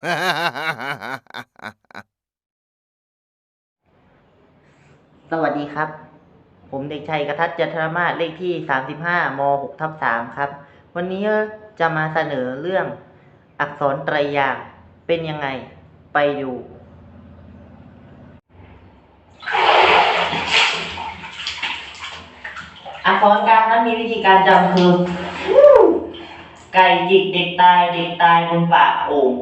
สวัสดีครับ ผมเด็กชัยกระทัดจันทรมาศเลขที่ 35ม6ทับ3ครับ วันนี้จะมาเสนอเรื่องอักษรไตรยางเป็นยังไงไปดูอักษรกลางนั้นมีวิธีการจำคือ ไก่จิกเด็กตายเด็กตายบนปากโอ่ง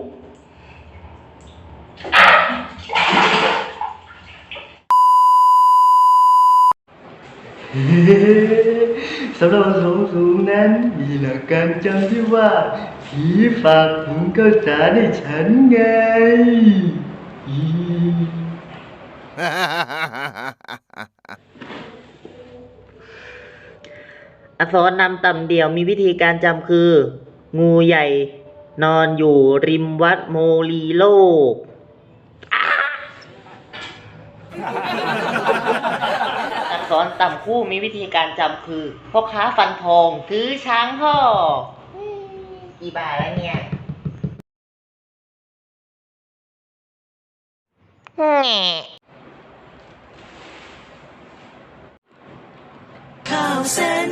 สำหรับอักษรสูงนั้น มีหลักการจำที่ว่า ผีฝากถุงข้าวสารให้ฉันไงอีอักษรนำต่ำเดี่ยวมีวิธีการจำคือ งูใหญ่ นอนอยู่ริมวัดโมลีโลก อักษรต่ำคู่มีวิธีการจำคือพ่อค้าฟันทองถือช้างพ่ออืมกี่บาทแล้วเนี่ยข้าวแสน